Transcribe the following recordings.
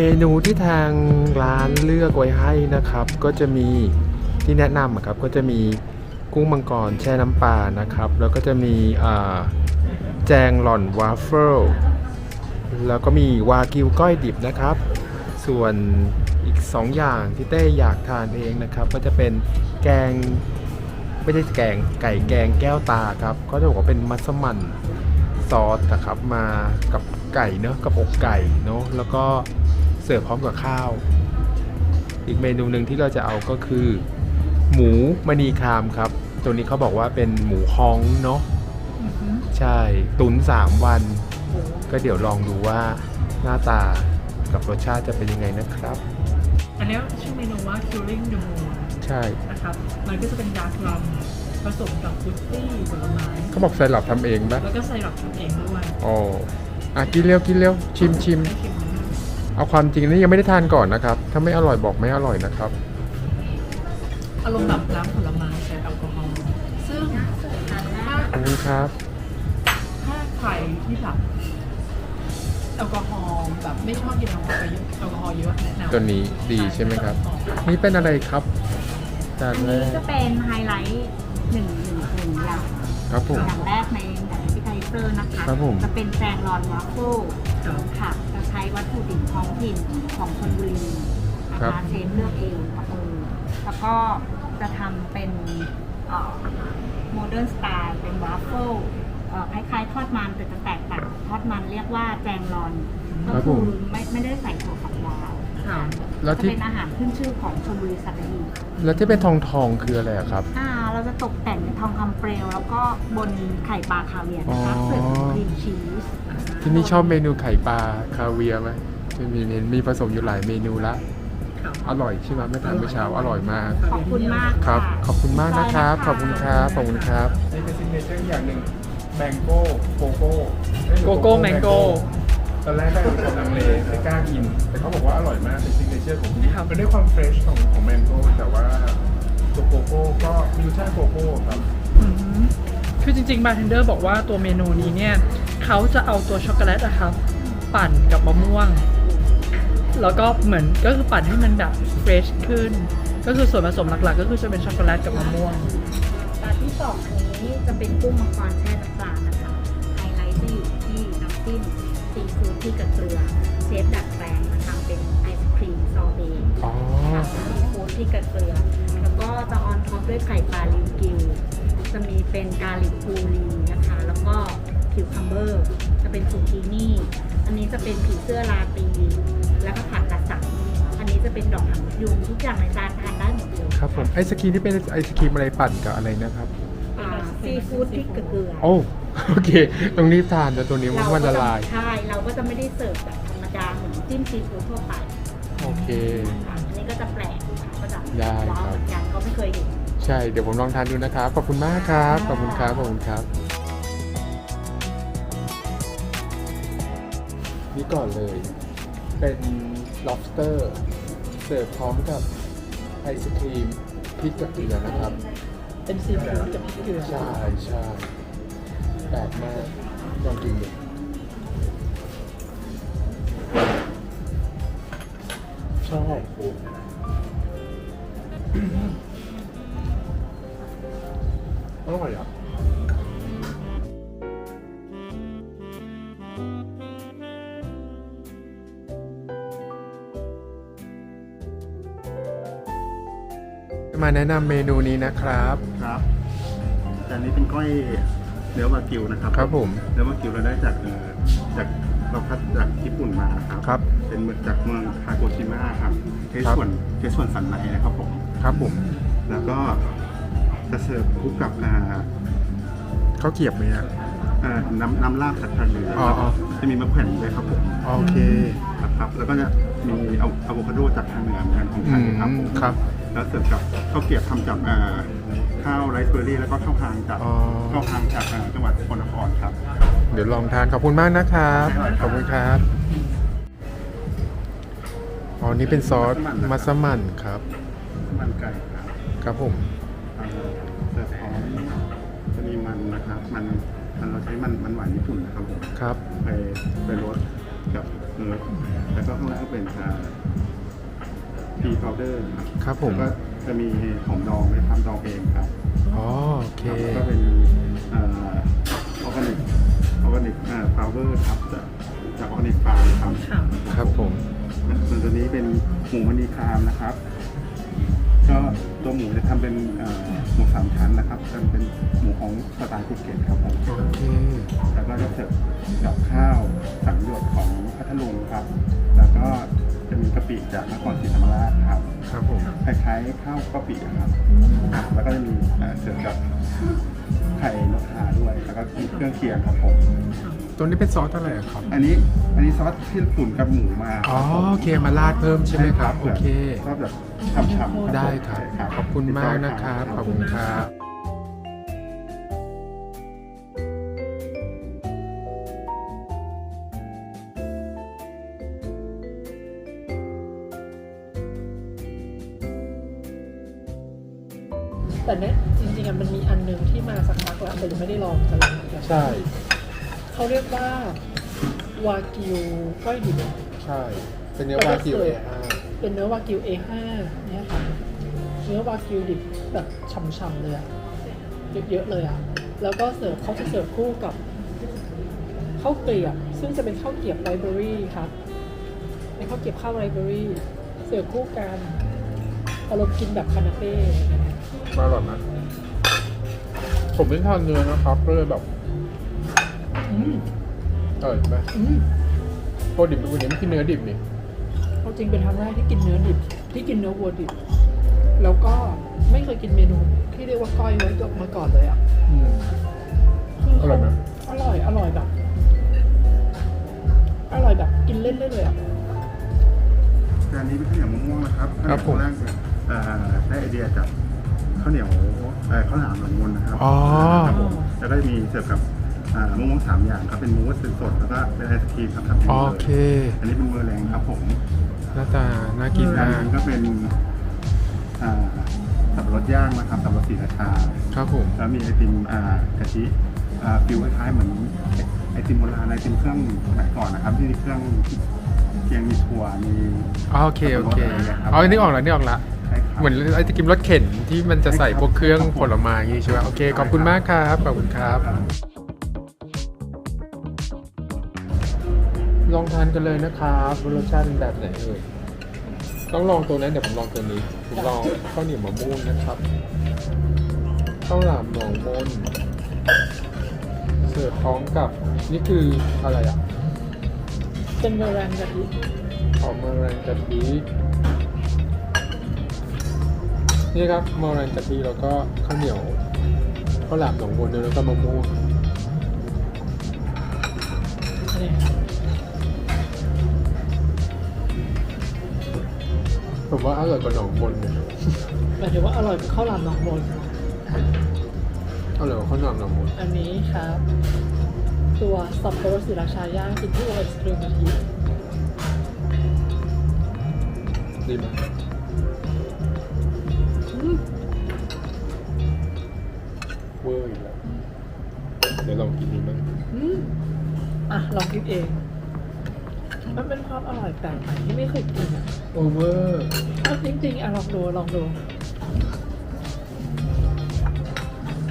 เมนูที่ทางร้านเลือกไว้ให้นะครับ ก็จะมีที่แนะนำครับก็จะมีกุ้งมังกรแช่น้ำปลานะครับ แล้วก็จะมีแจงหล่อนวาฟเฟิลแล้วก็มีวากิวก้อยดิบนะครับ ส่วนอีก 2 อย่างที่เต้อยากทานเองนะครับ ก็จะเป็นแกงไม่ใช่แกงไก่แกงแก้วตาครับก็จะบอกว่าเป็นมัสมั่นซอสนะครับมากับไก่เนอะกับอกไก่เนอะแล้วก็ เสิร์ฟพร้อมกับข้าว อีกเมนูหนึ่งที่เราจะเอาก็คือ หมูมณีคามครับ ตัวนี้เขาบอกว่าเป็นหมูฮ้องเนาะใช่ตุนสามวัน ก็เดี๋ยวลองดูว่าหน้าตากับรสชาติจะเป็นยังไงนะครับ อันเนี้ยชื่อเมนูว่า Killing the Moon ใช่นะครับ มันก็จะเป็นดาร์กรัมผสมกับฟุตตี้ผลไม้เขาบอกไซรัปทำเองปะแล้วก็ไซรัปทำเองด้วยอ๋ออะกินเร็วกินเร็วชิมชิมให้ชิมนะ เอาความจริงนี่ยังไม่ได้ทานก่อนนะครับ ถ้าไม่อร่อยบอกไม่อร่อยนะครับ อารมณ์แบบน้ำผลไม้ใช้แอลกอฮอล์ซึ่งถ้าขอบคุณครับ ถ้าใครที่แบบแอลกอฮอล์แบบไม่ชอบกินแอลกอฮอล์เยอะแอลกอฮอล์เยอะแนะนำตัวนี้ดีใช่ไหมครับ นี่เป็นอะไรครับจานอันแรนี้กจะเป็นไฮไลท์หนึ่งหนึ่งหนึ่งอย่างครับผม อย่างแรกในแบบพิไทเซอร์นะคะ ครับผม จะเป็นแจงรอนวาฟเฟิลครับค่ะจะ ใช้วัตถุดิบท้องถิ่นของชลบุรีนะคะเชฟเลือกเองกับมือแล้วก็จะทำเป็นโมเดิร์นสไตล์เป็นวาฟเฟิลคล้ายๆ ทอดมันแต่จะแตกต่างทอดมันเรียกว่าแจงรอน ก็คือไม่ไม่ได้ใส่ถั่วฝักยาว ค่ะแล้วจะที่เป็นอาหารขึ้นชื่อของชลบุรีสัตหีบแล้วที่เป็นทองทองคืออะไรอะครับ อ่า เราจะตกแต่งเป็นทองคำเปลว แล้วก็บนไข่ปลาคาเวียร์นะคะอ๋อ เสิร์ฟกับครีมชีสที่นี่ชอบเมนูไข่ปลาคาเวียร์ไหมมีมีมีมีผสมอยู่หลายเมนูละครับอร่อยใช่ไหมไม่ทานเมื่อเช้าอร่อยมากขอบคุณมากครับะขอบคุณมากนะครับ ขอบคุณครับขอบคุณครับ นี่เป็นซิกเนเจอร์อย่างหนึ่งแมงโก้โกโก้โกโก้แมงโก้ต อนแรกได้เป็นคนลังเลไม่กล้ากิน แต่เขาบอกว่าอร่อยมากเป็นซิกเนเจอร์ของที่นี่ครับมันได้ความเฟรชของของแมงโก้แต่ว่าตัวโกโก้ก็มีรสชาติโกโก้ครับอืมคือจริงๆบาร์เทนเดอร์บอกว่าตัวเมนูนี้เนี่ยเขาจะเอาตัวช็อกโกแลตอะครับ ปั่นกับมะม่วง แล้วก็เหมือนก็คือปั่นให้มันแบบเฟรชขึ้น ก็คือส่วนผสมหลักๆ ก็คือจะเป็นช็อกโกแลตกับมะม่วงจานที่สองอันนี้จะเป็นกุ้งมังกรแช่น้ำปลา ที่กับเกลือเชฟดัดแปลงมาทำเป็นไอศครีมซอเบต์อ๋อ ค่ะซีฟู้ดที่กับเกลือ แล้วก็จะออนท็อปด้วยไข่ปลาลิวกิว จะมีเป็นกาลิกปูรีนะคะ แล้วก็คิวคัมเบอร์ จะเป็นซูกินี่ อันนี้จะเป็นผีเสื้อราตรีแล้วก็ผักกระสับอันนี้จะเป็นดอกหางนกยุงทุกอย่างในจานทานได้หมดเลยครับผมไอศครีมที่เป็นไอศครีมอะไรปั่นกับอะไรนะครับอ่าซีฟู้ดพริกกับเกลือ โอ้ โอเค ต้องรีบทานแต่ตัวนี้มันมันละลาย ใช่ เราก็จะไม่ได้เสิร์ฟแบบธรรมดาเหมือนจิ้มซีฟู้ดทั่วไปโอเค ค่ะอันนี้ก็จะแปลกก็จะได้ว้าวครับ เหมือนกันก็ไม่เคยเห็น ใช่ เดี๋ยวผมลองทานดูนะครับ ขอบคุณมากครับ ขอบคุณครับ ขอบคุณครับ นี่ก่อนเลย เป็น lobster เสิร์ฟพร้อมกับไอศครีมพริกกับเกลือนะครับ เป็นซีฟู้ดกับพริกเกลือใช่ใช่ แปลกมากลองกินดูชอบอร่อยอะมาแนะนำเมนูนี้นะครับ ครับจานนี้เป็นก้อย เนื้อวากิวนะครับครับผม เนื้อวากิวเราได้จากเอ่อจากเราคัดจากญี่ปุ่นมานะครับครับเป็นเหมือนจากเมืองคาโกชิมะครับใช้ครับ ส่วนใช้ส่วนสันในนะครับผมครับผมแล้วก็จะเสิร์ฟคู่กับอ่าข้าวเกรียบไหมอะเอ่อน้ำน้ำราดผัดผักเหลืองอ๋ออ๋อ จะมีมะแขวนด้วยครับผมโอเคนะครับแล้วก็จะมีเอาอะโวคาโดจากทางเหนือเหมือนกันของไทอืยครับมผม ครับ แล้วเสิร์ฟกับข้าวเกรียบทำจากอ่า ข้าวไรซ์เบอร์รี่แล้วก็ข้าวพางจากอ๋อ ข้าวพางจากอ่าจังหวัดสกลนครครับ เดี๋ยวลองทานขอบคุณมากนะครับ ขอบคุณครับ อ๋อ นี่เป็นซอสมัสมั่นครับ มันไก่ครับครับผมอ่าเสิร์ฟพร้อมจะมีมันนะครับมันมันเราใช้มันมันหวานญี่ปุ่นนะครับผมครับ ไปไปรสกับเนื้อแล้วก็ข้างล่างเป็นอ่าพีพาวเดอร์ครับครับผม แล้วก็ จะมีหอมดองไปทำดองเองครับอ๋อโอเคแล้วก็เป็นออร์แกนิกออร์แกนิกอ่าพาวเวอร์ครับจากจากออร์แกนิกฟาร์มครับ ค่ะ ครับผมส่วนตัวนี้เป็นหมูมณีครามนะครับ ก็ตัวหมูจะทำเป็นเอ่อหมูสามชั้นนะครับจะเป็นหมูของสไตล์ภูเก็ตครับผมโอเคแล้วก็จะเสิร์ฟกับข้าวสังหยดของพัทลุงครับ แล้วก็จะมีกะปิจากนครศรีธรรมราชครับ ครับผม คล้ายๆข้าวกะปิอะครับอ่าแล้วก็จะมีเอ่อเสิร์ฟกับ ไข่นกทาด้วย แล้วก็มีเครื่องเคียงครับผม ตัวนี้เป็นซอสอะไรอะครับ อันนี้อันนี้ซอสที่ตุ๋นกับหมูมาอ๋อโอเคมาราดเพิ่มใช่ไหมครับ โอเคชอบแบบฉ่ำๆได้ครับใช่ขอบคุณมากนะครับ ขอบคุณครับ แต่เนี้ยจริงๆอะมันมีอันหนึงที่มาสักพักแล้วแต่ยังไม่ได้ลองกันเลยใช่ เขาเรียกว่าวากิวก้อยดิบ ใช่ เป็นเนื้อวากิว A5 เป็นเนื้อวากิว A5 เนี่ยค่ะ เนื้อวากิวดิบแบบฉ่ำๆเลยอะเยอะๆเลยอะแล้วก็เสิร์ฟเขาจะเสิร์ฟคู่กับข้าวเกลียบ ซึ่งจะเป็นข้าวเกลียบไลบรารีครับเป็นข้าวเกลียบข้าวไลบรารีเสิร์ฟคู่กันอารมณ์กินแบบคานาเป้มา อร่อยไหมผมไม่ทานเนื้อนะครับ ก็เลยแบบอืมอร่อยไหมอืมโปรดิบเป็นคนนี้ไม่กินเนื้อดิบนี่เอาจริงเป็นครั้งแรกที่กินเนื้อดิบ ที่กินเนื้อวัวดิบ แล้วก็ไม่เคยกินเมนูที่เรียกว่าก้อยไว้มาก่อนเลยอะอืมคืออร่อยไหมอร่อย อร่อยแบบ อร่อยแบบ กินเล่นได้เลยอะจานนี้เป็นข้าวเหนียวมะม่วงนะครับครับผมข้าวเหนียวแรกเอ่อได้ไอเดียจาก ข้าวเหนียวเอ่อข้าวหลามหลงมนนะครับอ๋อ ครับผมแล้วก็จะมีเสิร์ฟกับอ่ามะม่วงสามอย่างครับเป็นมูสสดๆแล้วก็เป็นไอศครีมครับทำเองโอเลยเคอันนี้เป็นเมอร์แรงครับผมหน้าตาน่ากินอันมากนี้ก็เป็นอ่าสับปะรดย่างนะครับสับปะรดสีราชา ครับผม แล้วมีไอติมอ่ากะทิอ่าฟิวคล้ายๆเหมือนไอติมโบราณไอติมเครื่องสมัยก่อนนะครับ ที่มีเครื่องเคียงมีถั่วมีอ๋อโอเค โอเคอ๋อนึกออกแล้วนึกออกละคล้ายๆ เหมือนไอติมรถเข็นที่มันจะใส่พวกเครื่องผลไม้อย่างงี้ใช่ไหมโอเค ขอบคุณมากครับ ขอบคุณครับ ลองทานกันเลยนะครับว่ารสชาติเป็นแบบไหนเอ่ยต้องลองตัวนั้นเดี๋ยวผมลองตัวนี้ผมลองข้าวเหนียวมะม่วงนะครับข้าวหลามหนองมนเสิร์ฟพร้อมกับนี่คืออะไรอะเป็นเมอแรงกะทิหอมมะแรงกะทิ นี่ครับมะแรงกะทิแล้วก็ข้าวเหนียวข้าวหลามหนองมนแล้วก็มะม่วงนี่ผมว่าอร่อยกว่าหนองมนเนี่ยหมายถึงว่าอร่อยกว่าข้าวหลามหนองมนอร่อยกว่าข้าวหลามหนองมนอันนี้ครับ ตัวสับปะรดสีราชาย่างกินคู่ไอศครีมกะทิดีไหมอืม วอร์อีกแล้วเดี๋ยวลองกินดีมั้งอืมอะลองคิดเอง มันเป็นความอร่อยแปลกใหม่ที่ไม่เคยกินอะโอเวอร์เอาจริงๆอะลองดูลองดู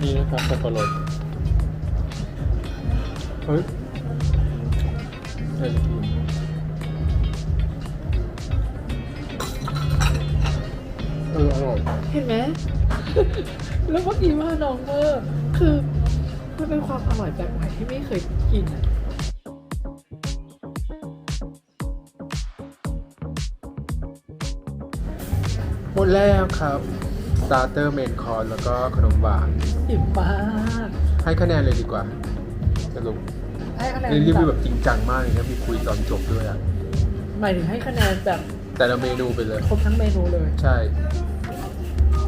นี่นะครับสับปะรดเฮ้ยไอศกรีมเอออร่อย เห็นไหม แล้วก็ดีว่าน้องเวอร์คือมันเป็นความอร่อยแปลกใหม่ที่ไม่เคยกินอะหมดแล้วครับสตาร์เตอร์เมนคอร์สแล้วก็ขนมหวาน อิ่มมากให้คะแนนเลยดีกว่าสรุปให้คะแนนนี่รีวิวแบแบบบจริงจังมากเลยนะมีคุยตอนจบด้วยอะหมายถึงให้คะแนนแบบแต่ละเมนูไปเลย ครบทั้งเมนูเลย ใช่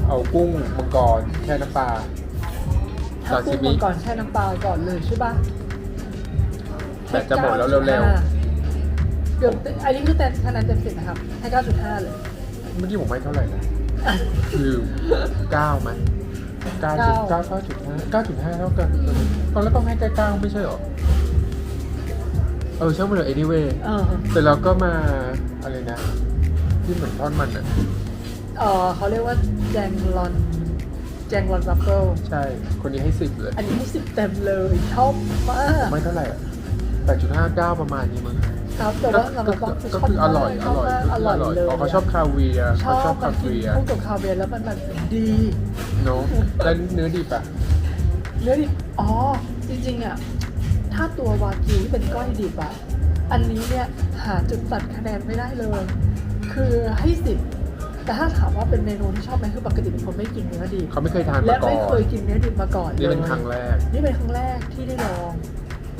เอากุ้งมังกรแช่น้ำปลา ถ้าซาซิกุ้งมิมังก่อนแช่น้ำปลาก่อนเลยใช่ปะแต่จะหมดแล้วเร็วเดี๋ยวอันนี้คือแต่คะแนนเต็มสิบนะครับ ให้ 9.5 เลยๆเมื่อกี้ผมให้เท่าไหร่นะลืมเก้าไหมเก้าจุดเก้าเก้าจุดห้าเก้าจุดห้าเท่ากันตอนแรกต้องให้ใกล้เก้าไม่ใช่หรอ เออช่างมันเถอะ anyway เออเสร็จแล้วก็มาอะไรนะ ที่เหมือนทอดมันอะ เออเขาเรียกว่าแจงลอนแจงลอนวัฟเฟิลใช่ คนนี้ให้สิบเลย อันนี้ให้สิบเต็มเลยชอบมากไม่เท่าไหร่อะ8.59ประมาณนี้มั้งครับแต่ว่าสำหก็รับคือเราก็คืออร่อยชอบร่อยมากก็อคือร่อยอร่อยเลยอ๋อเขาชอบคาเวียร์ชเขาอบชอบมัคานกินเวียร์คู่กับคาเวียร์แล้วมันแบบดีเนาะแล้วเนื้อดิบอะเนื้อดิบอ๋อจริงๆอะถ้าตัววากิวที่เป็นก้อยดิบอะอันนี้เนี่ยหาจุดตัดคะแนนไม่ได้เลย คือให้สิบ แต่ถ้าถามว่าเป็นเมนูที่ชอบไหมคือปกติเป็นคนไม่กินเนื้อดิบเขาไม่เคยทานและมาก่อไม่เคยนกินเนื้อดิบมาก่อนเลยนี่เป็นครั้งแรก นี่เป็นครั้งแรกที่ได้ลอง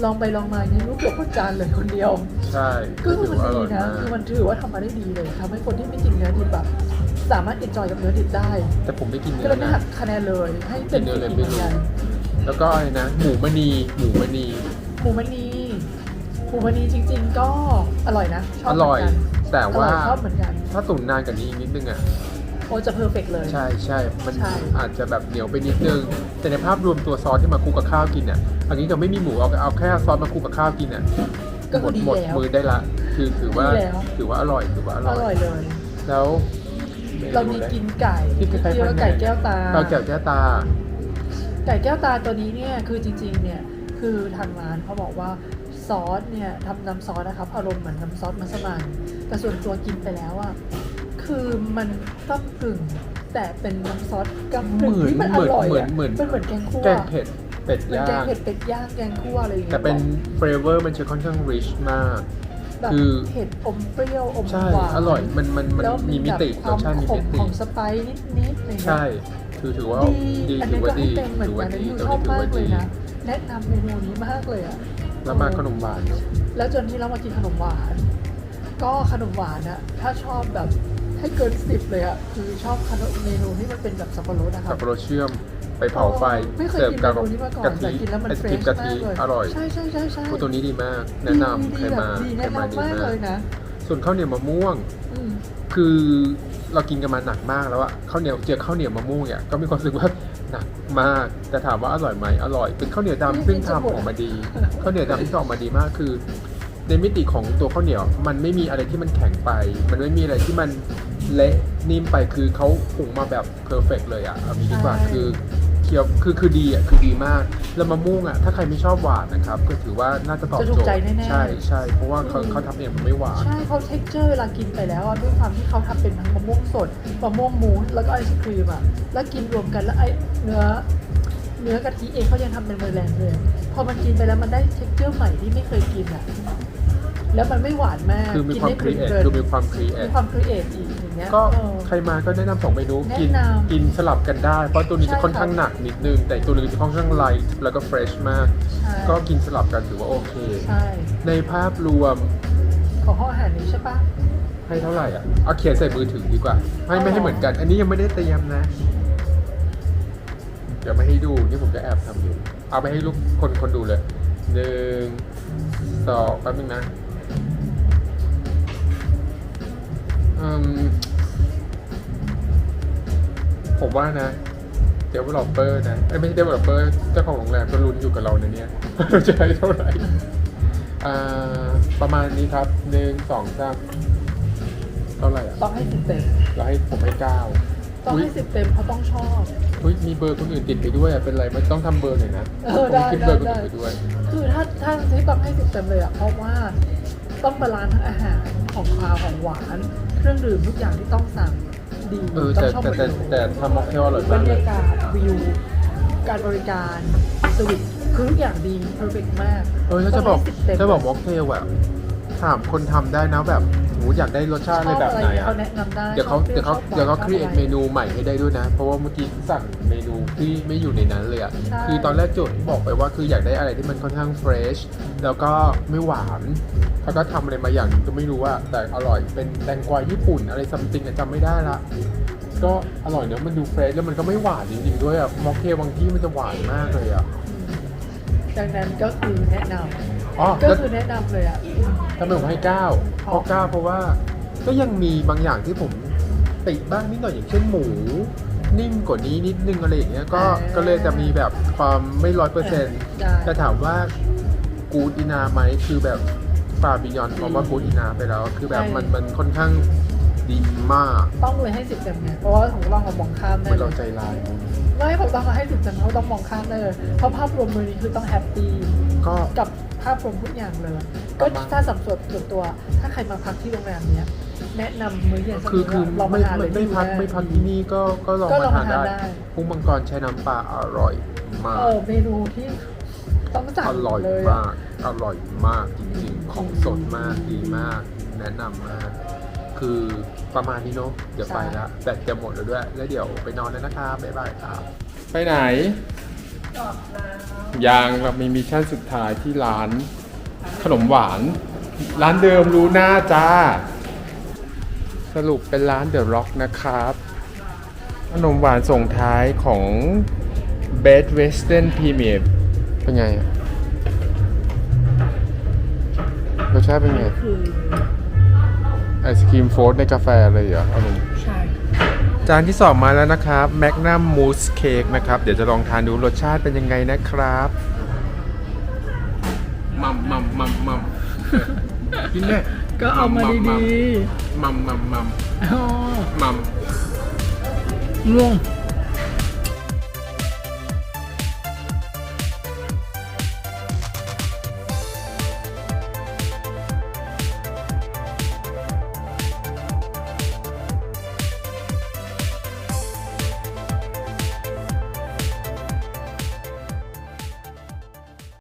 ลองไปลองมาเนี่ยรู้เกือบหมดจานเลยคนเดียว ใช่ก็คือถืมันว่าอดีร่อยนะมากคือมันถือว่าทำมาได้ดีเลยทำให้คนที่ไม่กินเนื้อดิบแบบสามารถเอนจอยกับเนื้อดิบได้ แต่ผมไม่กินก็เนื้เลอยไม่นะ หักคะแนนเลยให้เต็มกินเนื้สิอบเลยเหมือนกันไม่รู้แล้วก็อะไรนะ หมูมณีหมูมณี หมูมณีหมูมณีจริง ๆ ก็อร่อยนะชอบอเหมืร่ออย นกันแต่อร่ว่าอยชอบเหมือนกัน ถ้าตุ๋นนานกว่านี้อีกนิดนึงอะ โอ้จะเพอร์เฟกเลย ใช่ใช่ มันใช่ อาจจะแบบเหนียวไปนิดนึง แต่ในภาพรวมตัวซอสที่มาคลุกกับข้าวกินเนี่ยอันนี้ก็ไม่มีหมูเอาเอาแค่ซอสมาคลุกกับข้าวกินเนี่ยก็หมคือดดีหมดแล้ว มือได้ละ คือถือว่าดีแล้ว ถือว่าอร่อยถือว่าออร่ร่ออยยเลย แล้วเรามีกินไก่ที่คล้ายๆเรียกว่าไก่แก้วตา เราแก้วแก้วตา ไก่แก้วตาตัวนี้เนี่ยคือจริงๆเนี่ยคือทางร้านเขาบอกว่า ซอสเนี่ยทำน้ำซอสนะครับ อารมณ์เหมือนน้ำซอสมัสมั่นแต่ส่วนตัวกินไปแล้วอะคือมันต้มกึ่งแต่เป็นน้ำซอสกำกึ่งเหมือนที่มันอร่อยเหมือนอะเหมือนมันเหมือนแกงคั่วแกงเผ็ดเป็ดเหมือนย่าแกงงเผ็ดเป็ดย่างแกงคั่วอะไรอย่างเงี้ยแต่เป็นเฟเวอร์มันจะค่อนข้างริชมากแบบคือเผ็ดอมเปรี้ยวอมใช่หวานอร่อยมันมันมันแล้วมีมิติแบบครวาสมชาติมีขมิมติของสไปซ์นิดๆอะไรเงี้ยใช่ถือถือว่าดีดีอันถืนี้อก็ว่าให้ดีเต็มเหมือนถือว่ากันอันดีนี้ตัวชอบนี้ถือมากว่าเลดียนะแนะนำเมนูนี้มากเลยอะ แล้วมาขนมหวานเนอะแล้วจนที่เรามากินขนมหวาน ก็ขนมหวานอะถ้าชอบแบบให้เกินสิบเลยอะคือชอบขนมเมนูที่มันเป็นแบบสับปะรดนะคสัรับบปะรดเชื่อมไปเผาไฟไม่เคยเสิร์ฟกินกับเมนูนี้มาก่อนกะแต่ทิกินแล้วมันไอศเฟรกรีมชกะมาทิกเลยอร่อยใช่ใช่ใช่ใช่โอ้ตัวนี้ดีมาก แนะนำดีใครแบบมาดีใครแนะมาดีนำมากมาเลยกนะส่วนข้าวเหนียวมะม่วง อืม คือเรากินกันมาหนักมากแล้วอะข้าวเหนียวเจอข้าวเหนียวมะม่วงเนี่ยก็มีความรู้สึกว่า หนักมากแต่ถามว่าอร่อยไหมอร่อย เป็นข้าวเหนียวดำซึ่งทำออกมาดีข้าวเหนียวดำที่ทำออกมาดีมากคือ ในมิติของตัวข้าวเหนียว มันไม่มีอะไรที่มันแข็งไป มันไม่มีอะไรที่มันเละนิ่มไปคือเขาปรุงมาแบบเพอร์เฟกเลยอะเอางี้ดีกว่าใช่คือ เคี้ยวคือคือดีอะคือดีมาก แล้วมะม่วงอะถ้าใครไม่ชอบหวานนะครับ ก็ถือว่าน่าจะตอบจะโจถูทกใจย์แน่ๆ ใช่ใช่เพราะว่าเขาอืมเขาทำเองมันไม่หวาน ใช่เขาเท็กเจอร์เวลากินไปแล้วอะด้วยความที่เขาทำเป็นทั้งมะม่วงสดมะม่วงมูนแล้วก็ไอศครีมอะแล้วกินรวมกันแล้วไอเนื้อเนื้อกะทิเองเขายังทำเป็นเมอร์แลนด์เลยพอมันกินไปแล้วมันได้เท็กเจอร์ใหม่ที่ไม่เคยกินอะแล้วมันไม่หวานมากคือมีกินความได้ครีเอทเพลินๆคือมีความครีเอมีทความครีเอทอีกอย่าง เงี้ยก็เออ ใครมาก็แนะนำสองเมนูแนะกินนำกินสลับกันได้ เพราะตัวนี้ใช่จะค่อนข้างค่ะ หนักนิดนึง แต่อีกตัวนึงจะค่อนข้างไลท์แล้วก็เฟรชมาก ใช่ก็กินสลับกันถือว่าโอเค ใช่ในภาพรวมของห้องอาหารนี้ใช่ปะ ให้เท่าไหร่อะเอาเขียนใส่มือถือดีกว่าไม่ไม่ให้เหมือนกัน อันนี้ยังไม่ได้เตรียมนะ เดี๋ยวมาให้ดูนี่ผมจะแอบทำอยู่ เอาไปให้ลูกคนคนดูเลยหนึ่งสองแป๊บนึงนะอืม ผมว่านะเดเวลลอปเปอร์นะเอ้ยไม่ใช่เดเวลลอปเปอร์เจ้าของโรงแรมก็ลุ้นอยู่กับเราในะเนี่ยจะให้เท่าไหร่อ่าประมาณนี้ครับหนึ่งสองสามเท่าไหร่อะต้องให้สิบเต็มเราให้ผมให้เก้าต้องให้สิบเต็มเพราะต้องชอบเฮ้ยมีเบอร์คนอื่นติดไปด้วยอะเป็นไรมันต้องทำเบอร์หน่อยนะเออผมได้ขึ้นเบอร์คนได้อื่นไปด้วยคือถ้าถ้าที่ต้องให้สิบเต็มเลยอะเพราะว่าต้องบาลานซ์ทั้งอาหารของคาวของหวาน เครื่องดื่มทุกอย่างที่ต้องสั่ง ดีเออต้อแต่งชอบหมแต่ดแต่เลยแต่ทำม็อกเทลอร่อยบรมากรเลยยากาศวิวการบริการสวิตคือทุกอย่างดีเพอร์เฟกมากเออแล้วจะบอกต้งให้10เต็มจะบอกม็อกเทลอะถามคนทำได้นะแบบ สมมติอยากได้รสชาติอะไรแบบไหนชอบอะเขาแนะนำได้เดี๋ยวเขาชอบปรี้เดี๋ยวเขาชอบหนเดี๋ยวเขาชอบครีเอทอะไรเมนูใหม่ให้ได้ด้วยนะ เพราะว่าเมื่อกี้สั่งเมนูที่ไม่อยู่ในนั้นเลยอะใช่ คือตอนแรกโจทย์ที่บอกไปว่าคืออยากได้อะไรที่มันค่อนข้างเฟรชแล้วก็ไม่หวานเขาก็ทำอะไรมาอย่างหนึงก็ไม่รู้ว่าแต่อร่อยเป็นแตงกวาญี่ปุ่นอะไรซัมติงจำไม่ได้ละ ก็อร่อยเนอะมันดูเฟรชแล้วมันก็ไม่หวานจริงๆด้วยอะม็อกเทลบางที่มันจะหวานมากเลยอะดังนั้นก็คือแนะน อ๋อำก็แล้วคือแนะนำเลยอะทำไมผมให้เก้าเพราะเก้าเพราะว่าก็ยังมีบางอย่างที่ผมติบ้างนิดหน่อยอย่างเช่นหมู นิ่มกว่านี้นิดนึงอะไรอย่างเงี้ยก็ก็เลยจะมีแบบความไม่ร้อยเปอร์เซ็นต์ได้ แต่ถามว่ากูดอินาไหมคือแบบฟาบิยอนคอมว่ากูอินาไปแล้ว คือแบบใช่มันมันค่อนข้างดีมากต้องเลยให้สิบเต็มไงเพราะว่าของต้องเรามองข้ามได้ไม่เลเรายใจร้าย ไม่ผมต้องให้สิบเต็มเพราะต้องมองข้ามได้เลยเพราะภาพรวมมือนี้คือต้องแฮปปี้ก็กับ ภาพรวมทุกอย่างเลยปก็ระมาณถ้าสำส่วนส่วนตัว ถ้าใครมาพักที่โรงแรมเนี้ยแนะนำมื้อเย็นสักคือมื้คือลองไม่มาทานเลไม่ยไม่พักด้ไม่พักที่นี่ก็ก็ลองก็ลองมาทานมาทานได้ได้กุ้งมังกรใช้น้ำปลาอร่อยมากเออเมนูที่ต้องสั่งอร่อยเลยมากอร่อยมากจริงๆ ของสดมากดีมาก แนะนำมากคือประมาณนี้เนาะเดี๋ยวไปละแบตจะหมดแล้วด้วย แล้วเดี๋ยวไปนอนแล้วนะครับบ๊ายบายครับ ไปไหน ยังเรามีมิชชั่นสุดท้ายที่ร้านขนมหวาน ร้านเดิมรู้หน้าจ้า สรุปเป็นร้านเดอะร็อกนะครับ ขนมหวานส่งท้ายของ Best Western Premier เป็นไงอะรสชาติเป็นไงคือไอศครีมโฟร์ในกาแฟเลยเหรออารมณ์ใช่ จานที่สองมาแล้วนะครับแมกนัมมูสเค้กนะครับ เดี๋ยวจะลองทานดูรสชาติเป็นยังไงนะครับมัมมัมมัมมัมกินแน่ก็เอามาดีมัมมัมมัมๆอ๋อมัมง่วง